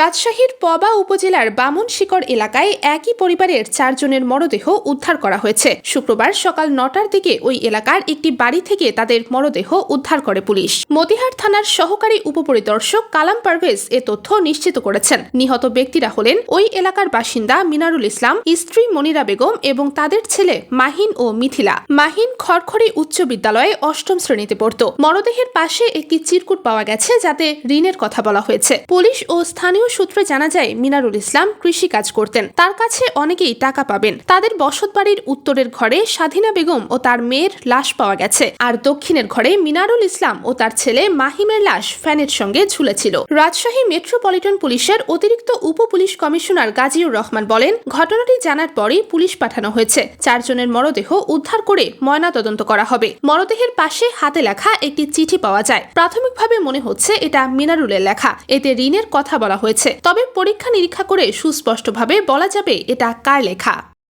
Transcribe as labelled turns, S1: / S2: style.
S1: রাজশাহীর পবা উপজেলার বামনশিকর এলাকায় একই পরিবারের চারজনের মরদেহ উদ্ধার করা হয়েছে। শুক্রবার সকাল নটার দিকে ওই এলাকার একটি বাড়ি থেকে তাদের মরদেহ উদ্ধার করে পুলিশ। মতিহার থানার সহকারী উপপরিদর্শক কালাম পারভেজ এ তথ্য নিশ্চিত করেছেন। নিহত ব্যক্তিরা হলেন ওই এলাকার বাসিন্দা মিনারুল ইসলাম, স্ত্রী মনিরা বেগম এবং তাদের ছেলে মাহিন ও মিথিলা। মাহিন খড়খড়ি উচ্চ বিদ্যালয়ে অষ্টম শ্রেণীতে পড়ত। মরদেহের পাশে একটি চিরকুট পাওয়া গেছে যাতে ঋণের কথা বলা হয়েছে। পুলিশ ও স্থানীয় সূত্রে জানা যায়, মিনারুল ইসলাম কৃষি কাজ করতেন। তার কাছে অনেকেই টাকা পাবেন। তাদের বসতবাড়ির উত্তরের ঘরে স্বাধীনা বেগম ও তার মেয়ের লাশ পাওয়া গেছে। আর দক্ষিণের ঘরে মিনারুল ইসলাম ও তার ছেলে মাহিমের লাশ ফ্যানের সঙ্গে ঝুলেছিল। রাজশাহী মেট্রোপলিটন পুলিশের অতিরিক্ত উপ পুলিশ কমিশনার গাজীউর রহমান বলেন, ঘটনাটি জানার পরই পুলিশ পাঠানো হয়েছে। চারজনের মরদেহ উদ্ধার করে ময়নাতদন্ত করা হবে। মরদেহের পাশে হাতে লেখা একটি চিঠি পাওয়া যায়। প্রাথমিকভাবে মনে হচ্ছে এটা মিনারুলের লেখা। এতে ঋণের কথা বলা হয়েছে। তবে পরীক্ষা নিরীক্ষা করে সুস্পষ্টভাবে বলা যাবে এটা কার লেখা।